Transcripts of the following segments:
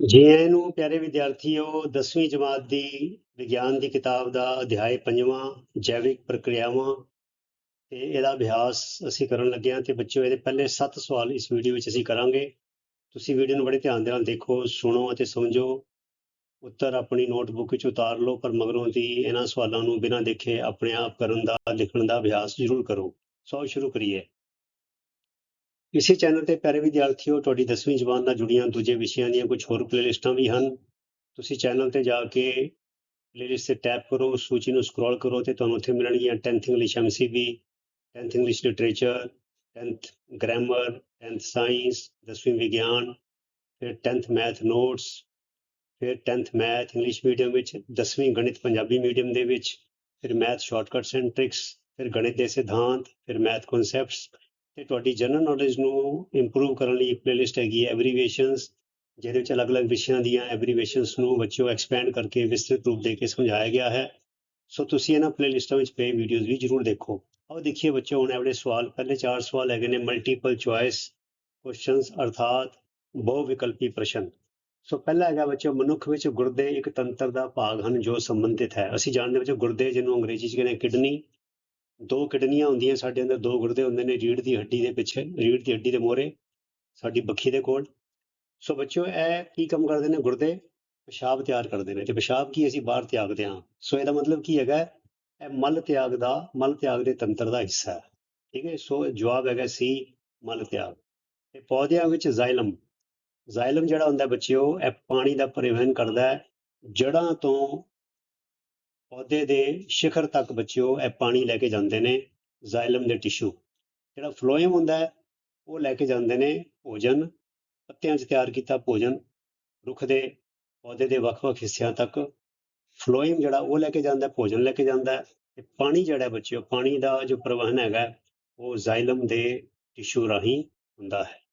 ਜੀ ਆਇਆਂ ਨੂੰ ਪਿਆਰੇ ਵਿਦਿਆਰਥੀਓ 10ਵੀਂ ਜਮਾਤ ਦੀ ਵਿਗਿਆਨ ਦੀ ਕਿਤਾਬ ਦਾ ਅਧਿਆਇ ਪੰਜਵਾਂ, ਜੈਵਿਕ ਪ੍ਰਕਿਰਿਆਵਾਂ ਤੇ ਇਹਦਾ ਅਭਿਆਸ ਅਸੀਂ ਕਰਨ ਲੱਗੇ ਹਾਂ ਤੇ ਬੱਚਿਓ, ਇਹਦੇ ਪਹਿਲੇ 7 ਸਵਾਲ ਇਸ ਵੀਡੀਓ ਵਿੱਚ ਅਸੀਂ ਕਰਾਂਗੇ। ਤੁਸੀਂ ਵੀਡੀਓ ਨੂੰ ਬੜੇ ਧਿਆਨ ਦੇ ਨਾਲ ਦੇਖੋ, ਸੁਣੋ ਅਤੇ ਸਮਝੋ। ਉੱਤਰ ਆਪਣੀ ਨੋਟਬੁੱਕ ਵਿੱਚ ਉਤਾਰ ਲਓ, ਪਰ ਮਗਰੋਂ ਦੀ ਇਹਨਾਂ ਸਵਾਲਾਂ ਨੂੰ ਬਿਨਾਂ ਦੇਖੇ ਆਪਣੇ ਆਪ ਕਰਨ ਦਾ, ਲਿਖਣ ਦਾ ਅਭਿਆਸ ਜ਼ਰੂਰ ਕਰੋ। ਸੋ ਸ਼ੁਰੂ ਕਰੀਏ। ਇਸੇ ਚੈਨਲ ਤੇ ਪਿਆਰੇ ਵਿਦਿਆਰਥੀਓ, ਤੁਹਾਡੀ 10ਵੀਂ ਜ਼ਬਾਨ ਨਾਲ ਜੁੜੀਆਂ ਦੂਜੇ ਵਿਸ਼ਿਆਂ ਦੀਆਂ ਕੁਝ ਹੋਰ ਪਲੇਲਿਸਟਾਂ ਵੀ ਹਨ। ਤੁਸੀਂ ਚੈਨਲ ਤੇ ਜਾ ਕੇ ਪਲੇਲਿਸਟ ਤੇ ਟੈਪ ਕਰੋ ਉਸ ਸੂਚੀ ਨੂੰ ਸਕਰੋਲ ਕਰੋ ਤੇ ਤੁਹਾਨੂੰ ਉੱਥੇ ਮਿਲਣਗੀਆਂ 10th English MCB 10th English literature 10th grammar 10th science 10ਵੀਂ ਵਿਗਿਆਨ ਫਿਰ 10th ਮੈਥ ਨੋਟਸ ਫਿਰ 10th ਮੈਥ ਇੰਗਲਿਸ਼ ਮੀਡੀਅਮ ਵਿੱਚ 10ਵੀਂ ਗਣਿਤ ਪੰਜਾਬੀ ਮੀਡੀਅਮ ਦੇ ਵਿੱਚ ਫਿਰ ਮੈਥ ਸ਼ਾਰਟਕਟਸ ਐਂਡ ਟ੍ਰਿਕਸ ਫਿਰ ਗਣਿਤ ਦੇ ਸਿਧਾਂਤ ਫਿਰ ਮੈਥ ਕਨਸੈਪਟਸ ਤੇ ਤੁਹਾਡੀ ਜਨਰਲ ਨੌਲੇਜ ਨੂੰ ਇੰਪਰੂਵ ਕਰਨ ਲਈ ਪਲੇਲਿਸਟ ਹੈਗੀ ਹੈ ਐਬਰੀਵੇਸ਼ਨਸ ਜਿਹਦੇ ਵਿੱਚ ਅਲੱਗ-ਅਲੱਗ ਵਿਸ਼ਿਆਂ ਦੀਆਂ ਐਬਰੀਵੇਸ਼ਨਸ ਨੂੰ ਬੱਚਿਓ ਐਕਸਪੈਂਡ ਕਰਕੇ ਵਿਸਤ੍ਰਿਤ ਰੂਪ ਦੇ ਕੇ ਸਮਝਾਇਆ ਗਿਆ ਹੈ। ਸੋ ਤੁਸੀਂ ਇਹਨਾਂ ਪਲੇਲਿਸਟਾਂ ਵਿੱਚ ਪਏ ਵੀਡੀਓਜ਼ ਵੀ ਜ਼ਰੂਰ ਦੇਖੋ। ਆਓ ਦੇਖੀਏ ਬੱਚਿਓ, ਹੁਣ ਇਹਦੇ ਸਵਾਲ, ਪਹਿਲੇ ਚਾਰ ਸਵਾਲ ਹੈਗੇ ਨੇ ਮਲਟੀਪਲ ਚੁਆਇਸ ਕੁਐਸਚਨਸ ਅਰਥਾਤ ਬਹੁ ਵਿਕਲਪੀ ਪ੍ਰਸ਼ਨ। ਸੋ ਪਹਿਲਾ ਹੈਗਾ ਬੱਚਿਓ, ਮਨੁੱਖ ਵਿੱਚ ਗੁਰਦੇ ਇੱਕ ਤੰਤਰ ਦਾ ਭਾਗ ਹਨ ਜੋ ਸੰਬੰਧਿਤ ਹੈ। ਅਸੀਂ ਜਾਣਦੇ ਬੱਚਿਓ, ਗੁਰਦੇ ਜਿਹਨੂੰ ਅੰਗਰੇਜ਼ੀ 'ਚ ਕਹਿੰਦੇ ਕਿਡਨੀ ਦੋ ਕਿਡਨੀਆਂ ਹੁੰਦੀਆਂ ਸਾਡੇ ਅੰਦਰ, ਦੋ ਗੁਰਦੇ ਹੁੰਦੇ ਨੇ ਰੀੜ ਦੀ ਹੱਡੀ ਦੇ ਪਿੱਛੇ ਰੀੜ ਦੀ ਹੱਡੀ ਦੇ ਮੋਹਰੇ, ਸਾਡੀ ਬੱਖੀ ਦੇ ਕੋਲ। ਸੋ ਬੱਚਿਓ, ਇਹ ਕੀ ਕੰਮ ਕਰਦੇ ਨੇ? ਗੁਰਦੇ ਪਿਸ਼ਾਬ ਤਿਆਰ ਕਰਦੇ ਨੇ। ਤੇ ਪਿਸ਼ਾਬ ਕੀ ਅਸੀਂ ਬਾਹਰ ਤਿਆਗਦੇ ਹਾਂ? ਸੋ ਇਹਦਾ ਮਤਲਬ ਕੀ ਹੈਗਾ? ਇਹ ਮਲ ਤਿਆਗ ਦਾ, ਮਲ ਤਿਆਗ ਦੇ ਤੰਤਰ ਦਾ ਹਿੱਸਾ ਹੈ। ਠੀਕ ਹੈ? ਸੋ ਜਵਾਬ ਹੈਗਾ ਸੀ, ਮਲ ਤਿਆਗ। ਤੇ ਪੌਦਿਆਂ ਵਿੱਚ ਜ਼ਾਇਲਮ ਜ਼ਾਇਲਮ ਜਿਹੜਾ ਹੁੰਦਾ ਬੱਚਿਓ, ਇਹ ਪਾਣੀ ਦਾ ਪਰਿਵਹਨ ਕਰਦਾ ਹੈ। ਜੜਾਂ ਤੋਂ ਪੌਦੇ ਦੇ ਸਿਖਰ ਤੱਕ ਬੱਚਿਓ, ਇਹ ਪਾਣੀ ਲੈ ਕੇ ਜਾਂਦੇ ਨੇ ਜ਼ਾਇਲਮ ਦੇ ਟਿਸ਼ੂ। ਜਿਹੜਾ ਫਲੋਇਮ ਹੁੰਦਾ ਹੈ, ਉਹ ਲੈ ਕੇ ਜਾਂਦੇ ਨੇ ਭੋਜਨ, ਪੱਤਿਆਂ 'ਚ ਤਿਆਰ ਕੀਤਾ ਭੋਜਨ, ਰੁੱਖ ਦੇ ਪੌਦੇ ਦੇ ਵੱਖ-ਵੱਖ ਹਿੱਸਿਆਂ ਤੱਕ। ਫਲੋਇਮ ਜਿਹੜਾ, ਉਹ ਲੈ ਕੇ ਜਾਂਦਾ, ਭੋਜਨ ਲੈ ਕੇ ਜਾਂਦਾ ਹੈ ਤੇ ਪਾਣੀ ਜਿਹੜਾ ਹੈ ਬੱਚਿਓ, ਪਾਣੀ ਦਾ ਜੋ ਪ੍ਰਵਹਨ ਹੈਗਾ, ਉਹ ਜ਼ਾਇਲਮ ਦੇ ਟਿਸ਼ੂ ਰਾਹੀਂ ਹੁੰਦਾ ਹੈ।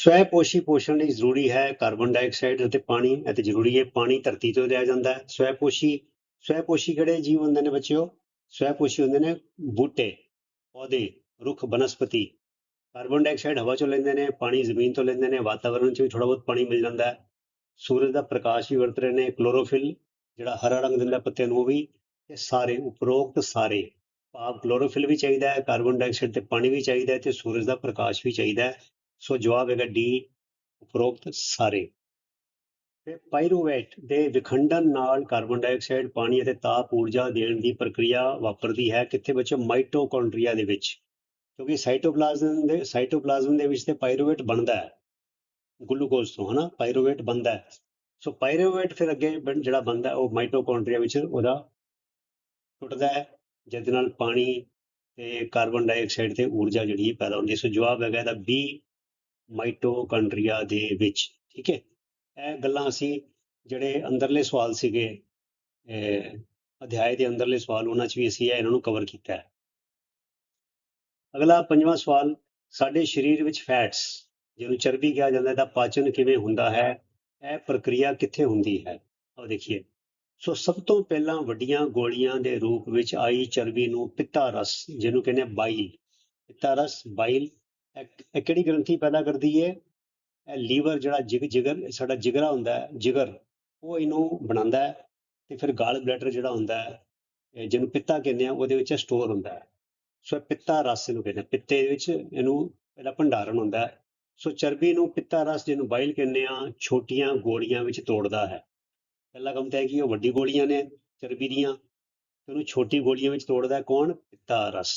ਸਵੈ ਪੋਸ਼ੀ ਪੋਸ਼ਣ ਲਈ ਜ਼ਰੂਰੀ ਹੈ ਕਾਰਬਨ ਡਾਈਆਕਸਾਈਡ ਅਤੇ ਪਾਣੀ ਅਤੇ ਜ਼ਰੂਰੀ ਹੈ ਪਾਣੀ ਧਰਤੀ ਤੋਂ ਲਿਆ ਜਾਂਦਾ ਹੈ। ਸਵੈ ਪੋਸ਼ੀ ਸਵੈ ਪੋਸ਼ੀ ਕਿਹੜੇ ਜੀਵ ਹੁੰਦੇ ਨੇ ਬੱਚਿਓ? ਸਵੈ ਪੋਸ਼ੀ ਹੁੰਦੇ ਨੇ ਬੂਟੇ, ਪੌਦੇ, ਰੁੱਖ, ਬਨਸਪਤੀ। ਕਾਰਬਨ ਡਾਈਆਕਸਾਈਡ ਹਵਾ ਚੋਂ ਲੈਂਦੇ ਨੇ, ਪਾਣੀ ਜ਼ਮੀਨ ਤੋਂ ਲੈਂਦੇ ਨੇ ਵਾਤਾਵਰਣ 'ਚ ਵੀ ਥੋੜਾ ਬਹੁਤ ਪਾਣੀ ਮਿਲ ਜਾਂਦਾ ਹੈ। ਸੂਰਜ ਦਾ ਪ੍ਰਕਾਸ਼ ਵੀ ਵਰਤ ਰਹੇ ਨੇ, ਕਲੋਰੋਫਿਲ, ਜਿਹੜਾ ਹਰਾ ਰੰਗ ਦਿੰਦਾ ਪੱਤੇ ਨੂੰ ਉਹ ਵੀ, ਇਹ ਸਾਰੇ ਉਪਰੋਕਤ ਸਾਰੇ। ਭਾਵ ਕਲੋਰੋਫਿਲ ਵੀ ਚਾਹੀਦਾ ਹੈ, ਕਾਰਬਨ ਡਾਈਆਕਸਾਈਡ ਤੇ ਪਾਣੀ ਵੀ ਚਾਹੀਦਾ ਹੈ ਤੇ ਸੂਰਜ ਦਾ ਪ੍ਰਕਾਸ਼ ਵੀ ਚਾਹੀਦਾ ਹੈ। ਸੋ ਜਵਾਬ ਹੈਗਾ ਡੀ, ਉਪਰੋਕਤ ਸਾਰੇ। ਤੇ ਪਾਇਰੂਵੇਟ ਦੇ ਵਿਖੰਡਨ ਨਾਲ ਕਾਰਬਨ ਡਾਈਆਕਸਾਈਡ, ਪਾਣੀ ਅਤੇ ਤਾਪ ਊਰਜਾ ਦੇਣ ਦੀ ਪ੍ਰਕਿਰਿਆ ਵਾਪਰਦੀ ਹੈ ਕਿੱਥੇ ਬੱਚੋ? ਮਾਈਟੋਕੌਂਡਰੀਆ ਦੇ ਵਿੱਚ। ਕਿਉਂਕਿ ਸਾਈਟੋਪਲਾਜ਼ਮ ਦੇ ਸਾਈਟੋਪਲਾਜ਼ਮ ਦੇ ਵਿੱਚ ਤੇ ਪਾਇਰੋਵੇਟ ਬਣਦਾ ਹੈ। ਗਲੂਕੋਜ਼ ਤੋਂ, ਹਨਾ? ਪਾਇਰੋਵੇਟ ਬਣਦਾ ਹੈ। ਸੋ ਪਾਇਰੋਵੇਟ ਫਿਰ ਅੱਗੇ ਬਣ- ਜਿਹੜਾ ਬਣਦਾ ਉਹ ਮਾਈਟੋਕੌਂਡਰੀਆ ਵਿੱਚ ਉਹਦਾ ਟੁੱਟਦਾ ਹੈ, ਜਿਹਦੇ ਨਾਲ ਪਾਣੀ ਤੇ ਕਾਰਬਨ ਡਾਈਆਕਸਾਈਡ ਤੇ ਊਰਜਾ ਜਿਹੜੀ ਪੈਦਾ ਹੁੰਦੀ ਹੈ। ਸੋ ਜਵਾਬ ਹੈਗਾ ਇਹਦਾ ਬੀ ਮਾਈਟੋਕੌਂਡਰੀਆ ਦੇ ਵਿੱਚ, ਠੀਕ ਹੈ? ਇਹ ਗੱਲਾਂ ਅਸੀਂ ਜਿਹੜੇ ਅੰਦਰਲੇ ਸਵਾਲ ਸੀਗੇ, ਅਹ ਅਧਿਆਇ ਦੇ ਅੰਦਰਲੇ ਸਵਾਲ, ਉਹਨਾਂ 'ਚ ਵੀ ਅਸੀਂ ਇਹ ਇਹਨਾਂ ਨੂੰ ਕਵਰ ਕੀਤਾ ਹੈ। ਅਗਲਾ ਪੰਜਵਾਂ ਸਵਾਲ, ਸਾਡੇ ਸਰੀਰ ਵਿੱਚ ਫੈਟਸ ਜਿਹਨੂੰ ਚਰਬੀ ਕਿਹਾ ਜਾਂਦਾ, ਇਹਦਾ ਪਾਚਨ ਕਿਵੇਂ ਹੁੰਦਾ ਹੈ? ਇਹ ਪ੍ਰਕਿਰਿਆ ਕਿੱਥੇ ਹੁੰਦੀ ਹੈ? ਆਓ ਦੇਖੀਏ। ਸੋ ਸਭ ਤੋਂ ਪਹਿਲਾਂ ਵੱਡੀਆਂ ਗੋਲੀਆਂ ਦੇ ਰੂਪ ਵਿੱਚ ਆਈ ਚਰਬੀ ਨੂੰ ਪਿੱਤਾ ਰਸ, ਜਿਹਨੂੰ ਕਹਿੰਦੇ ਬਾਈਲ। ਪਿੱਤਾ ਰਸ, ਬਾਈਲ ਇਹ ਕਿਹੜੀ ਗ੍ਰੰਥੀ ਪੈਦਾ ਕਰਦੀ ਹੈ ਇਹ ਲੀਵਰ ਜਿਹੜਾ ਜਿਗ, ਜਿਗਰ, ਸਾਡਾ ਜਿਗਰਾ ਹੁੰਦਾ ਹੈ, ਜਿਗਰ। ਉਹ ਇਹਨੂੰ ਬਣਾਉਂਦਾ ਹੈ ਤੇ ਫਿਰ ਗਾਲ ਬਲੈਡਰ ਜਿਹੜਾ ਹੁੰਦਾ ਹੈ ਜਿਹਨੂੰ ਪਿੱਤਾ ਕਹਿੰਦੇ ਆ, ਉਹਦੇ ਵਿੱਚ ਸਟੋਰ ਹੁੰਦਾ ਹੈ। ਸੋ ਇਹ ਪਿੱਤਾ ਰਸ ਇਹਨੂੰ ਕਹਿੰਦੇ ਆ। ਪਿੱਤੇ ਵਿੱਚ ਇਹਨੂੰ ਇਹਦਾ ਭੰਡਾਰਨ ਹੁੰਦਾ ਹੈ। ਸੋ ਚਰਬੀ ਨੂੰ ਪਿੱਤਾ ਰਸ ਜਿਹਨੂੰ ਬਾਈਲ ਕਹਿੰਦੇ ਆ, ਛੋਟੀਆਂ ਗੋਲੀਆਂ ਵਿੱਚ ਤੋੜਦਾ ਹੈ। ਪਹਿਲਾ ਕੰਮ ਤਾਂ ਹੈ ਕਿ ਉਹ ਵੱਡੀ ਗੋਲੀਆਂ ਨੇ ਚਰਬੀ ਦੀਆਂ ਉਹਨੂੰ ਛੋਟੀ ਗੋਲੀਆਂ ਵਿੱਚ ਤੋੜਦਾ ਕੌਣ? ਪਿੱਤਾ ਰਸ।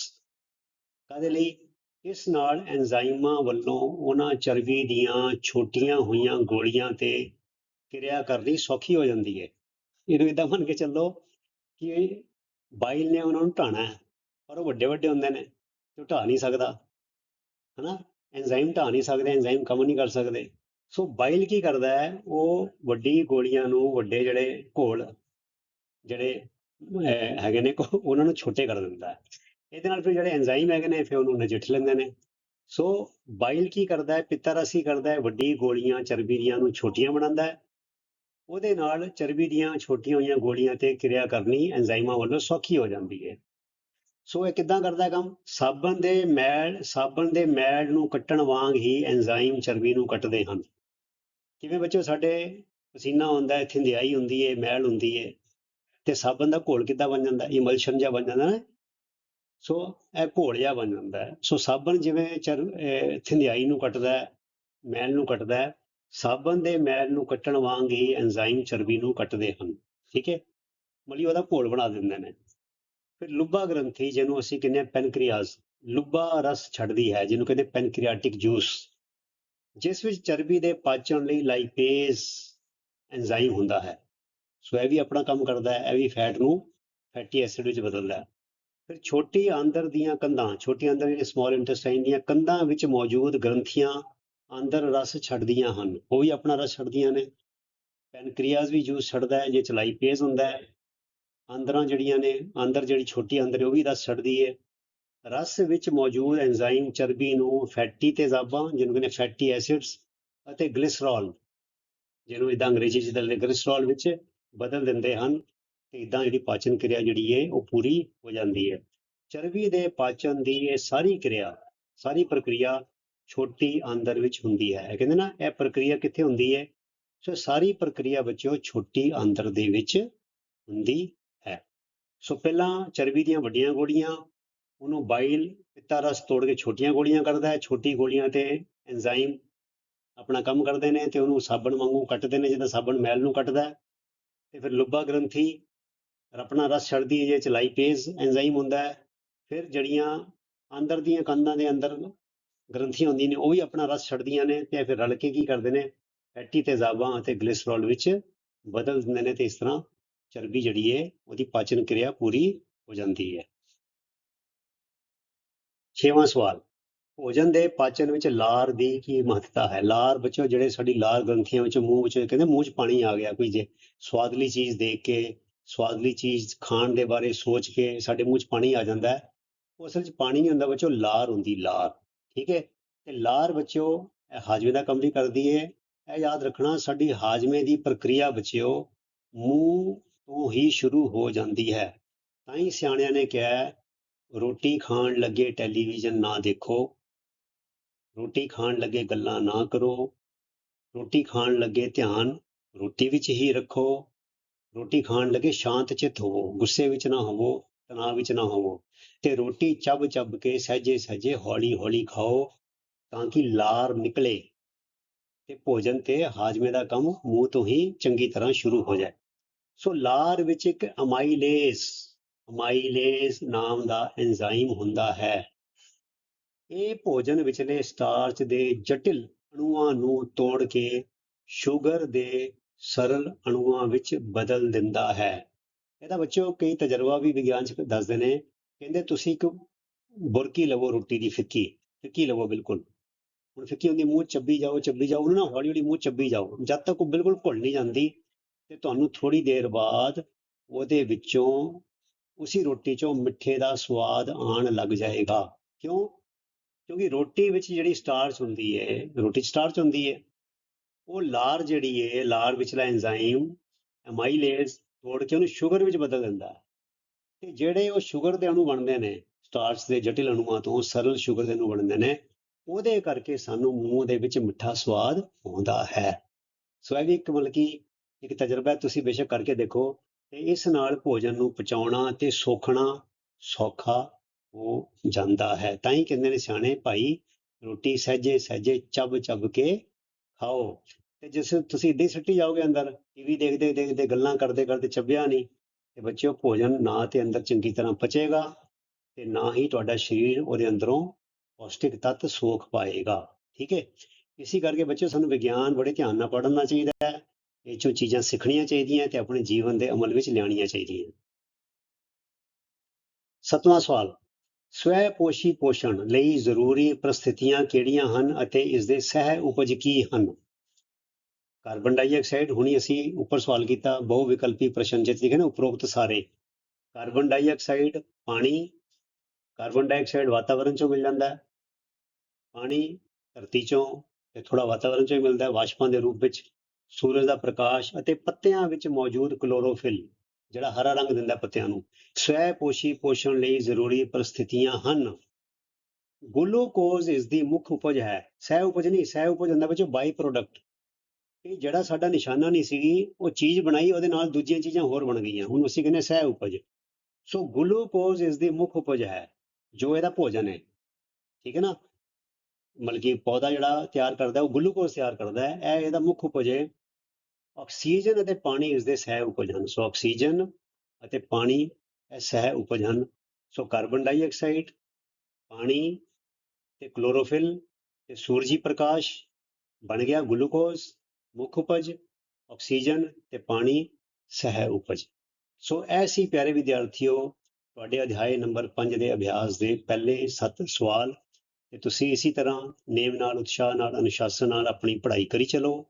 ਕਾਹਦੇ ਲਈ? ਇਸ ਨਾਲ ਐਂਜ਼ਾਈਮਾਂ ਵੱਲੋਂ ਉਹਨਾਂ ਚਰਬੀ ਦੀਆਂ ਛੋਟੀਆਂ ਹੋਈਆਂ ਗੋਲੀਆਂ ਤੇ ਕਿਰਿਆ ਕਰਨੀ ਸੌਖੀ ਹੋ ਜਾਂਦੀ ਹੈ। ਇਹਨੂੰ ਇਦਾਂ ਮੰਨ ਕੇ ਚੱਲੋ ਕਿ ਬਾਈਲ ਨੇ ਉਹਨਾਂ ਨੂੰ ਢਾਣਾ ਹੈ, ਪਰ ਉਹ ਵੱਡੇ ਵੱਡੇ ਹੁੰਦੇ ਨੇ, ਤੇ ਉਹ ਢਾ ਨਹੀਂ ਸਕਦਾ, ਹਨਾ? ਐਂਜ਼ਾਈਮ ਢਾ ਨਹੀਂ ਸਕਦੇ ਐਂਜ਼ਾਈਮ ਕੰਮ ਨਹੀਂ ਕਰ ਸਕਦੇ। ਸੋ ਬਾਈਲ ਕੀ ਕਰਦਾ ਹੈ? ਉਹ ਵੱਡੀ ਗੋਲੀਆਂ ਨੂੰ ਵੱਡੇ ਜਿਹੜੇ ਘੋਲ, ਜਿਹੜੇ ਹੈਗੇ ਨੇ ਕੋ- ਉਹਨਾਂ ਨੂੰ ਛੋਟੇ ਕਰ ਦਿੰਦਾ ਹੈ। ਇਹਦੇ ਨਾਲ ਫਿਰ ਜਿਹੜੇ ਐਂਜ਼ਾਈਮ ਹੈਗੇ ਨੇ, ਫਿਰ ਉਹਨੂੰ ਨਜਿੱਠ ਲੈਂਦੇ ਨੇ। ਸੋ ਬਾਈਲ ਕੀ ਕਰਦਾ ਹੈ? ਪਿੱਤਾ ਕਰਦਾ ਹੈ। ਵੱਡੀ ਗੋਲੀਆਂ ਚਰਬੀ ਦੀਆਂ ਨੂੰ ਛੋਟੀਆਂ ਬਣਾਉਂਦਾ ਹੈ। ਉਹਦੇ ਨਾਲ ਚਰਬੀ ਦੀਆਂ ਛੋਟੀਆਂ ਹੋਈਆਂ ਗੋਲੀਆਂ ਤੇ ਕਿਰਿਆ ਕਰਨੀ ਐਂਜ਼ਾਈਮਾਂ ਵੱਲੋਂ ਸੌਖੀ ਹੋ ਜਾਂਦੀ ਹੈ। ਸੋ ਇਹ ਕਿੱਦਾਂ ਕਰਦਾ ਕੰਮ? ਸਾਬਣ ਦੇ ਮੈਲ, ਸਾਬਣ ਦੇ ਮੈਲ ਨੂੰ ਕੱਟਣ ਵਾਂਗ ਹੀ ਐਂਜ਼ਾਈਮ ਚਰਬੀ ਨੂੰ ਕੱਟਦੇ ਹਨ। ਕਿਵੇਂ ਬੱਚੋ ਸਾਡੇ ਪਸੀਨਾ ਹੁੰਦਾ ਹੈ, ਥਿੰਦਿਆਈ ਹੁੰਦੀ ਹੈ, ਮੈਲ ਹੁੰਦੀ ਹੈ। ਤੇ ਸਾਬਣ ਦਾ ਘੋਲ ਕਿੱਦਾਂ ਬਣ ਜਾਂਦਾ? ਇਮਲਸ਼ਨ ਜਿਹਾ ਬਣ ਜਾਂਦਾ ਨਾ। ਸੋ ਇਹ ਘੋਲ ਜਿਹਾ ਬਣ ਜਾਂਦਾ ਹੈ। ਸੋ ਸਾਬਣ ਜਿਵੇਂ ਚਰ ਥਿੰਦਿਆਈ ਨੂੰ ਕੱਟਦਾ ਹੈ, ਮੈਲ ਨੂੰ ਕੱਟਦਾ ਹੈ, ਸਾਬਣ ਦੇ ਮੈਲ ਨੂੰ ਕੱਟਣ ਵਾਂਗ ਹੀ ਐਂਜ਼ਾਈਮ ਚਰਬੀ ਨੂੰ ਕੱਟਦੇ ਹਨ। ਠੀਕ ਹੈ? ਮਲੀ ਉਹਦਾ ਘੋਲ ਬਣਾ ਦਿੰਦੇ ਨੇ। ਫਿਰ ਲੁੱਬਾ ਗ੍ਰੰਥੀ, ਜਿਹਨੂੰ ਅਸੀਂ ਕਹਿੰਦੇ ਹਾਂ ਪੈਨਕ੍ਰੀਆਸ ਲੁੱਬਾ ਰਸ ਛੱਡਦੀ ਹੈ, ਜਿਹਨੂੰ ਕਹਿੰਦੇ ਪੈਨਕ੍ਰੀਆਟਿਕ ਜੂਸ। ਜਿਸ ਵਿੱਚ ਚਰਬੀ ਦੇ ਪਾਚਣ ਲਈ ਲਾਈਪੇਸ ਐਂਜ਼ਾਈਮ ਹੁੰਦਾ ਹੈ। ਸੋ ਇਹ ਵੀ ਆਪਣਾ ਕੰਮ ਕਰਦਾ ਹੈ, ਇਹ ਵੀ ਫੈਟ ਨੂੰ ਫੈਟੀ ਐਸਿਡ ਵਿੱਚ ਬਦਲਦਾ ਹੈ। ਫਿਰ ਛੋਟੀ ਆਂਦਰ ਦੀਆਂ ਕੰਧਾਂ, ਛੋਟੀ ਆਂਦਰ ਜਿਹੜੇ ਸਮਾਲ ਇੰਟੈਸਟਾਈਨ ਦੀਆਂ ਕੰਧਾਂ ਵਿੱਚ ਮੌਜੂਦ ਗ੍ਰੰਥੀਆਂ ਅੰਦਰ ਰਸ ਛੱਡਦੀਆਂ ਹਨ। ਉਹ ਵੀ ਆਪਣਾ ਰਸ ਛੱਡਦੀਆਂ ਨੇ। ਪੈਨਕ੍ਰੀਆਸ ਵੀ ਜੂਸ ਛੱਡਦਾ ਹੈ, ਜੇ ਚਲਾਈ ਪੇਜ਼ ਹੁੰਦਾ ਹੈ। ਆਂਦਰਾਂ ਜਿਹੜੀਆਂ ਨੇ, ਆਂਦਰ ਜਿਹੜੀ ਛੋਟੀ ਆਂਦਰ ਉਹ ਵੀ ਰਸ ਛੱਡਦੀ ਹੈ। ਰਸ ਵਿੱਚ ਮੌਜੂਦ ਐਂਜ਼ਾਈਮ ਚਰਬੀ ਨੂੰ ਫੈਟੀ ਤੇਜ਼ਾਬਾਂ ਜਿਹਨੂੰ ਕਹਿੰਦੇ ਫੈਟੀ ਐਸਿਡਸ ਅਤੇ ਗਲਿਸਰੋਲ ਜਿਹਨੂੰ ਇਦਾਂ ਅੰਗਰੇਜ਼ੀ ਚ ਦਲਦੇ ਗਲਿਸਰੋਲ ਵਿੱਚ ਬਦਲ ਦਿੰਦੇ ਹਨ। ਤੇ ਇਦਾਂ ਜਿਹੜੀ ਪਾਚਨ ਕਿਰਿਆ ਜਿਹੜੀ ਹੈ ਉਹ ਪੂਰੀ ਹੋ ਜਾਂਦੀ ਹੈ ਚਰਬੀ ਦੇ ਪਾਚਨ ਦੀ ਇਹ ਸਾਰੀ ਕਿਰਿਆ, ਸਾਰੀ ਪ੍ਰਕਿਰਿਆ ਛੋਟੀ ਆਂਦਰ ਵਿੱਚ ਹੁੰਦੀ ਹੈ। ਇਹ ਕਹਿੰਦੇ ਨਾ, ਇਹ ਪ੍ਰਕਿਰਿਆ ਕਿੱਥੇ ਹੁੰਦੀ ਹੈ ਸੋ ਸਾਰੀ ਪ੍ਰਕਿਰਿਆ ਬੱਚਿਓ ਛੋਟੀ ਆਂਦਰ ਦੇ ਵਿੱਚ ਹੁੰਦੀ ਹੈ। ਸੋ ਪਹਿਲਾਂ ਚਰਬੀ ਦੀਆਂ ਵੱਡੀਆਂ ਗੋਲੀਆਂ, ਉਹਨੂੰ ਬਾਈਲ ਪਿੱਤਾ ਰਸ ਤੋੜ ਕੇ ਛੋਟੀਆਂ ਗੋਲੀਆਂ ਕਰਦਾ ਹੈ। ਛੋਟੀ ਗੋਲੀਆਂ ਤੇ ਐਂਜ਼ਾਈਮ ਆਪਣਾ ਕੰਮ ਕਰਦੇ ਨੇ ਤੇ ਉਹਨੂੰ ਸਾਬਣ ਵਾਂਗੂ ਕੱਟਦੇ ਨੇ, ਜਿੱਦਾਂ ਸਾਬਣ ਮੈਲ ਨੂੰ ਕੱਟਦਾ ਹੈ। ਤੇ ਫਿਰ ਲੁੱਬਾ ਗ੍ਰੰਥੀ ਆਪਣਾ ਰਸ ਛੱਡਦੀ ਹੈ, ਜੇ ਚ ਲਾਈਪੇਜ਼ ਐਂਜ਼ਾਈਮ ਹੁੰਦਾ ਹੈ, ਫਿਰ ਜਿਹੜੀਆਂ ਅੰਦਰ ਦੀਆਂ ਕੰਧਾਂ ਦੇ ਅੰਦਰ ਗ੍ਰੰਥੀਆਂ ਹੁੰਦੀਆਂ ਨੇ, ਉਹ ਵੀ ਆਪਣਾ ਰਸ ਛੱਡਦੀਆਂ ਨੇ ਤੇ ਫਿਰ ਰਲ ਕੇ ਕੀ ਕਰਦੇ ਨੇ ਫੈਟੀ ਤੇਜ਼ਾਬਾਂ ਅਤੇ ਗਲਿਸਰੋਲ ਵਿੱਚ ਬਦਲ ਦਿੰਦੇ ਨੇ ਤੇ ਇਸ ਤਰ੍ਹਾਂ ਚਰਬੀ ਜਿਹੜੀ ਹੈ, ਉਹਦੀ ਪਾਚਨ ਕਿਰਿਆ ਪੂਰੀ ਹੋ ਜਾਂਦੀ ਹੈ। ਛੇਵਾਂ ਸਵਾਲ, ਭੋਜਨ ਦੇ ਪਾਚਨ ਵਿੱਚ ਲਾਰ ਦੀ ਕੀ ਮਹੱਤਤਾ ਹੈ? ਲਾਰ ਬੱਚੋ ਜਿਹੜੇ ਸਾਡੀ ਲਾਰ ਗ੍ਰੰਥੀਆਂ ਵਿੱਚ ਮੂੰਹ ਵਿੱਚ, ਕਹਿੰਦੇ ਮੂੰਹ 'ਚ ਪਾਣੀ ਆ ਗਿਆ ਕੋਈ ਜੇ, ਸਵਾਦਲੀ ਚੀਜ਼ ਦੇਖ ਕੇ ਸਵਾਦਲੀ ਚੀਜ਼ ਖਾਣ ਦੇ ਬਾਰੇ ਸੋਚ ਕੇ ਸਾਡੇ ਮੂੰਹ 'ਚ ਪਾਣੀ ਆ ਜਾਂਦਾ ਹੈ। ਉਹ ਅਸਲ 'ਚ ਪਾਣੀ ਨਹੀਂ ਹੁੰਦਾ ਬੱਚੋ ਲਾਰ ਹੁੰਦੀ, ਲਾਰ। ਠੀਕ ਹੈ? ਤੇ ਲਾਰ ਬੱਚਿਓ, ਇਹ ਹਾਜ਼ਮੇ ਦਾ ਕੰਮ ਵੀ ਕਰਦੀ ਹੈ ਇਹ ਯਾਦ ਰੱਖਣਾ, ਸਾਡੀ ਹਾਜ਼ਮੇ ਦੀ ਪ੍ਰਕਿਰਿਆ ਬੱਚਿਓ, ਮੂੰਹ ਤੋਂ ਹੀ ਸ਼ੁਰੂ ਹੋ ਜਾਂਦੀ ਹੈ। ਤਾਂ ਹੀ ਸਿਆਣਿਆਂ ਨੇ ਕਿਹਾ ਰੋਟੀ ਖਾਣ ਲੱਗੇ ਟੈਲੀਵਿਜ਼ਨ ਨਾ ਦੇਖੋ। ਰੋਟੀ ਖਾਣ ਲੱਗੇ ਗੱਲਾਂ ਨਾ ਕਰੋ। ਰੋਟੀ ਖਾਣ ਲੱਗੇ ਧਿਆਨ ਰੋਟੀ ਵਿੱਚ ਹੀ ਰੱਖੋ। ਰੋਟੀ ਖਾਣ ਲੱਗੇ ਸ਼ਾਂਤ ਚਿੱਤ ਹੋਵੋ, ਗੁੱਸੇ ਵਿੱਚ ਨਾ ਹੋਵੋ, ਤਣਾਅ ਵਿੱਚ ਨਾ ਹੋਵੋ ਤੇ ਰੋਟੀ ਚੱਬ ਚੱਬ ਕੇ ਸਹਿਜੇ ਸਹਿਜੇ ਹੌਲੀ ਹੌਲੀ ਖਾਓ ਤਾਂ ਕਿ ਲਾਰ ਨਿਕਲੇ ਤੇ ਭੋਜਨ ਤੇ ਹਾਜ਼ਮੇ ਦਾ ਕੰਮ ਮੂੰਹ ਤੋਂ ਹੀ ਚੰਗੀ ਤਰ੍ਹਾਂ ਸ਼ੁਰੂ ਹੋ ਜਾਏ। ਸੋ ਲਾਰ ਵਿੱਚ ਇੱਕ ਅਮਾਈਲੇਸ ਅਮਾਈਲੇਸ ਨਾਮ ਦਾ ਐਂਜ਼ਾਈਮ ਹੁੰਦਾ ਹੈ। ਇਹ ਭੋਜਨ ਵਿਚਲੇ ਸਟਾਰਚ ਦੇ ਜਟਿਲ ਅਣੂਆਂ ਨੂੰ ਤੋੜ ਕੇ ਸ਼ੂਗਰ ਦੇ ਸਰਲ ਅਣੂਆਂ ਵਿੱਚ ਬਦਲ ਦਿੰਦਾ ਹੈ। ਇਹਦਾ ਬੱਚਿਓ ਕਈ ਤਜਰਬਾ ਵੀ ਵਿਗਿਆਨ ਚ ਦੱਸਦੇ ਨੇ। ਕਹਿੰਦੇ ਤੁਸੀਂ ਇੱਕ ਬੁਰਕੀ ਲਵੋ ਰੋਟੀ ਦੀ ਫਿੱਕੀ ਫਿੱਕੀ ਲਵੋ ਬਿਲਕੁਲ। ਹੁਣ ਫਿੱਕੀ ਹੁੰਦੀ, ਮੂੰਹ ਚੱਬੀ ਜਾਓ ਚੱਬੀ ਜਾਓ, ਉਹਨੂੰ ਨਾ ਹੌਲੀ ਹੌਲੀ ਮੂੰਹ ਚੱਬੀ ਜਾਓ। ਜਦ ਤੱਕ ਉਹ ਬਿਲਕੁਲ ਘੁਲ ਨਹੀਂ ਜਾਂਦੀ ਤੇ ਤੁਹਾਨੂੰ ਥੋੜੀ ਦੇਰ ਬਾਅਦ ਉਹਦੇ ਵਿੱਚੋਂ ਉਸੇ ਰੋਟੀ 'ਚੋਂ ਮਿੱਠੇ ਦਾ ਸਵਾਦ ਆਉਣ ਲੱਗ ਜਾਏਗਾ। ਕਿਉਂ? ਕਿਉਂਕਿ ਰੋਟੀ ਵਿੱਚ ਜਿਹੜੀ ਸਟਾਰਚ ਹੁੰਦੀ ਹੈ, ਰੋਟੀ 'ਚ ਸਟਾਰਚ ਹੁੰਦੀ ਹੈ ਉਹ ਲਾਰ ਜਿਹੜੀ ਹੈ ਲਾਰ ਵਿਚਲਾ ਐਂਜ਼ਾਈਮ ਅਮਾਈਲੇਜ਼ ਤੋੜ ਕੇ ਉਹਨੂੰ ਸ਼ੂਗਰ ਵਿੱਚ ਬਦਲ ਦਿੰਦਾ ਤੇ ਜਿਹੜੇ ਉਹ ਸ਼ੂਗਰ ਦੇ ਅਣੂ ਬਣਦੇ ਨੇ ਸਟਾਰਚ ਦੇ ਜਟਿਲ ਅਣੂਆਂ ਤੋਂ ਸਰਲ ਸ਼ੂਗਰ ਦੇ ਅਣੂ ਬਣਦੇ ਨੇ, ਉਹਦੇ ਕਰਕੇ ਸਾਨੂੰ ਮੂੰਹ ਦੇ ਵਿੱਚ ਮਿੱਠਾ ਸਵਾਦ ਆਉਂਦਾ ਹੈ। ਸੋ ਇਹ ਵੀ ਇੱਕ ਮਤਲਬ ਕਿ ਇੱਕ ਤਜਰਬਾ ਤੁਸੀਂ ਬੇਸ਼ੱਕ ਕਰਕੇ ਦੇਖੋ, ਤੇ ਇਸ ਨਾਲ ਭੋਜਨ ਨੂੰ ਪਚਾਉਣਾ ਤੇ ਸੋਖਣਾ ਸੌਖਾ ਹੋ ਜਾਂਦਾ ਹੈ। ਤਾਂ ਹੀ ਕਹਿੰਦੇ ਨੇ ਸਿਆਣੇ, ਭਾਈ ਰੋਟੀ ਸਹਿਜੇ ਸਹਿਜੇ ਚੱਬ ਚੱਬ ਕੇ ਖਾਓ। ਤੇ ਜਿਸ ਤੁਸੀਂ ਇੱਦਾਂ ਹੀ ਸਿੱਟੀ ਜਾਓਗੇ ਅੰਦਰ ਟੀਵੀ ਦੇਖਦੇ ਦੇਖਦੇ ਗੱਲਾਂ ਕਰਦੇ ਕਰਦੇ ਚੱਬਿਆ ਨਹੀਂ ਤੇ ਬੱਚਿਓ, ਭੋਜਨ ਨਾ ਤੇ ਅੰਦਰ ਚੰਗੀ ਤਰ੍ਹਾਂ ਪਚੇਗਾ ਤੇ ਨਾ ਹੀ ਤੁਹਾਡਾ ਸਰੀਰ ਉਹਦੇ ਅੰਦਰੋਂ ਪੌਸ਼ਟਿਕ ਤੱਤ ਸੋਖ ਪਾਏਗਾ। ਠੀਕ ਹੈ ਇਸੇ ਕਰਕੇ ਬੱਚਿਓ, ਸਾਨੂੰ ਵਿਗਿਆਨ ਬੜੇ ਧਿਆਨ ਨਾਲ ਪੜ੍ਹਨਾ ਚਾਹੀਦਾ ਹੈ। ਇਹ ਚੋਂ ਚੀਜ਼ਾਂ ਸਿੱਖਣੀਆਂ ਚਾਹੀਦੀਆਂ ਤੇ ਆਪਣੇ ਜੀਵਨ ਦੇ ਅਮਲ ਵਿੱਚ ਲਿਆਉਣੀਆਂ ਚਾਹੀਦੀਆਂ। ਸਤਵਾਂ ਸਵਾਲ। ਸਵੈ ਪੋਸ਼ੀ ਪੋਸ਼ਣ ਲਈ ਜ਼ਰੂਰੀ ਪ੍ਰਸਥਿਤੀਆਂ ਕਿਹੜੀਆਂ ਹਨ ਅਤੇ ਇਸ ਦੇ ਸਹਿ ਉਪਜ ਕੀ ਹਨ? ਕਾਰਬਨ ਡਾਈਆਕਸਾਈਡ, ਹੁਣੀ ਅਸੀਂ ਉੱਪਰ ਸਵਾਲ ਕੀਤਾ ਬਹੁ ਵਿਕਲਪੀ ਪ੍ਰਸ਼ਨ ਜਿੱਥੇ ਲਿਖੇ ਨਾ ਉਪਰੋਕਤ ਸਾਰੇ। ਕਾਰਬਨ ਡਾਈਆਕਸਾਈਡ, ਪਾਣੀ, ਕਾਰਬਨ ਡਾਈਆਕਸਾਈਡ ਵਾਤਾਵਰਣ ਚੋਂ ਮਿਲ ਜਾਂਦਾ ਹੈ। ਪਾਣੀ ਧਰਤੀ ਚੋਂ ਤੇ ਥੋੜਾ ਵਾਤਾਵਰਣ ਚੋਂ ਹੀ ਮਿਲਦਾ ਹੈ, ਵਾਸ਼ਪਾਂ ਦੇ ਰੂਪ ਵਿੱਚ। ਸੂਰਜ ਦਾ ਪ੍ਰਕਾਸ਼ ਅਤੇ ਪੱਤਿਆਂ ਵਿੱਚ ਮੌਜੂਦ ਕਲੋਰੋਫਿਲ। ਜਿਹੜਾ ਹਰਾ ਰੰਗ ਦਿੰਦਾ ਪੱਤਿਆਂ ਨੂੰ। ਸਵੈ ਪੋਸ਼ੀ ਪੋਸ਼ਣ ਲਈ ਜ਼ਰੂਰੀ ਪਰਿਸਥਿਤੀਆਂ ਹਨ। ਗਲੂਕੋਜ਼ ਇਸ ਦੀ ਮੁੱਖ ਉਪਜ ਹੈ। ਸਹਿ ਉਪਜ ਨਹੀਂ ਸਹਿ ਉਪਜ ਹੁੰਦਾ ਬੱਚੋ ਬਾਈ ਪ੍ਰੋਡਕਟ ਇਹ ਜਿਹੜਾ ਸਾਡਾ ਨਿਸ਼ਾਨਾ ਨਹੀਂ ਸੀਗੀ, ਉਹ ਚੀਜ਼ ਬਣਾਈ, ਉਹਦੇ ਨਾਲ ਦੂਜੀਆਂ ਚੀਜ਼ਾਂ ਹੋਰ ਬਣ ਗਈਆਂ। ਹੁਣ ਅਸੀਂ ਕਹਿੰਦੇ ਸਹਿ ਉਪਜ। ਸੋ ਗਲੂਕੋਜ਼ ਇਸ ਦੀ ਮੁੱਖ ਉਪਜ ਹੈ, ਜੋ ਇਹਦਾ ਭੋਜਨ ਹੈ। ਠੀਕ ਹੈ ਨਾ? ਮਤਲਬ ਕਿ ਪੌਦਾ ਜਿਹੜਾ ਤਿਆਰ ਕਰਦਾ, ਉਹ ਗਲੂਕੋਜ਼ ਤਿਆਰ ਕਰਦਾ ਹੈ। ਇਹ ਇਹਦਾ ਮੁੱਖ ਉਪਜ ਹੈ। ਆਕਸੀਜਨ ਅਤੇ ਪਾਣੀ ਇਸ ਦੇ ਸਹਿ ਉਪਜ ਹਨ। ਸੋ ਆਕਸੀਜਨ ਅਤੇ ਪਾਣੀ ਇਹ ਸਹਿ ਉਪਜ ਹਨ। ਸੋ ਕਾਰਬਨ ਡਾਈਆਕਸਾਈਡ, ਪਾਣੀ ਤੇ ਕਲੋਰੋਫਿਲ ਤੇ ਸੂਰਜੀ ਪ੍ਰਕਾਸ਼ ਬਣ ਗਿਆ ਗਲੂਕੋਜ਼, ਮੁੱਖ ਉਪਜ, ਆਕਸੀਜਨ ਤੇ ਪਾਣੀ ਸਹਿ ਉਪਜ। ਸੋ ਇਹ ਸੀ ਪਿਆਰੇ ਵਿਦਿਆਰਥੀਓ, ਤੁਹਾਡੇ ਅਧਿਆਇ ਨੰਬਰ 5 ਦੇ ਅਭਿਆਸ ਦੇ ਪਹਿਲੇ 7 ਸਵਾਲ। ਤੇ ਤੁਸੀਂ ਇਸੇ ਤਰ੍ਹਾਂ ਨੇਮ ਨਾਲ, ਉਤਸ਼ਾਹ ਨਾਲ, ਅਨੁਸ਼ਾਸਨ ਨਾਲ ਆਪਣੀ ਪੜ੍ਹਾਈ ਕਰੀ ਚਲੋ।